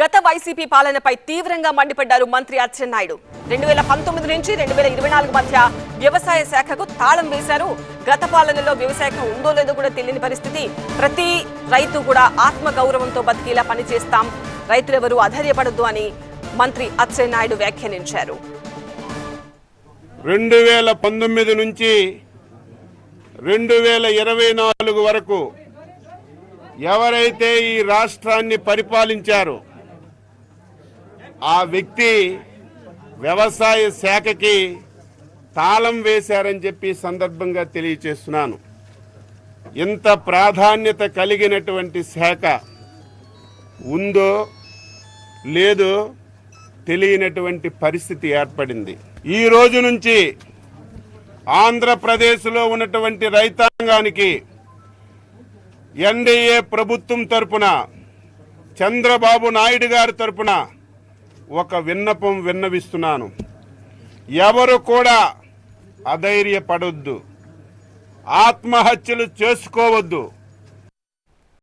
గత వైసీపీ పాలనపై తీవ్రంగా మండిపడ్డారు మంత్రి అచ్చెన్నాయుడు. రెండు వేల పంతొమ్మిది నుంచి రెండు వేల ఇరవై నాలుగు మధ్య వ్యవసాయ శాఖకు తాళం వేశారు. గత పాలనలో వ్యవసాయ ఉందో లేదో కూడా తెలియని పరిస్థితి. ప్రతి రైతు కూడా ఆత్మ గౌరవంతో బతికేలా పనిచేస్తాం. రైతులెవరూ అధైర్యపడద్దు అని మంత్రి అచ్చెన్నాయుడు వ్యాఖ్యానించారు. రెండు వేల పంతొమ్మిది నుంచి రెండు వేల ఇరవై నాలుగు వరకు ఎవరైతే ఈ రాష్ట్రాన్ని పరిపాలించారో ఆ వ్యక్తి వ్యవసాయ శాఖకి తాళం వేశారని చెప్పి సందర్భంగా తెలియచేస్తున్నాను. ఇంత ప్రాధాన్యత కలిగినటువంటి శాఖ ఉందో లేదో తెలియనటువంటి పరిస్థితి ఏర్పడింది. ఈ రోజు నుంచి ఆంధ్రప్రదేశ్లో ఉన్నటువంటి రైతాంగానికి ఎన్డీఏ ప్రభుత్వం తరపున చంద్రబాబు నాయుడు గారి తరపున ఒక విన్నపం విన్నవిస్తున్నాను. ఎవరు కూడా అధైర్యపడొద్దు. ఆత్మహత్యలు చేసుకోవద్దు.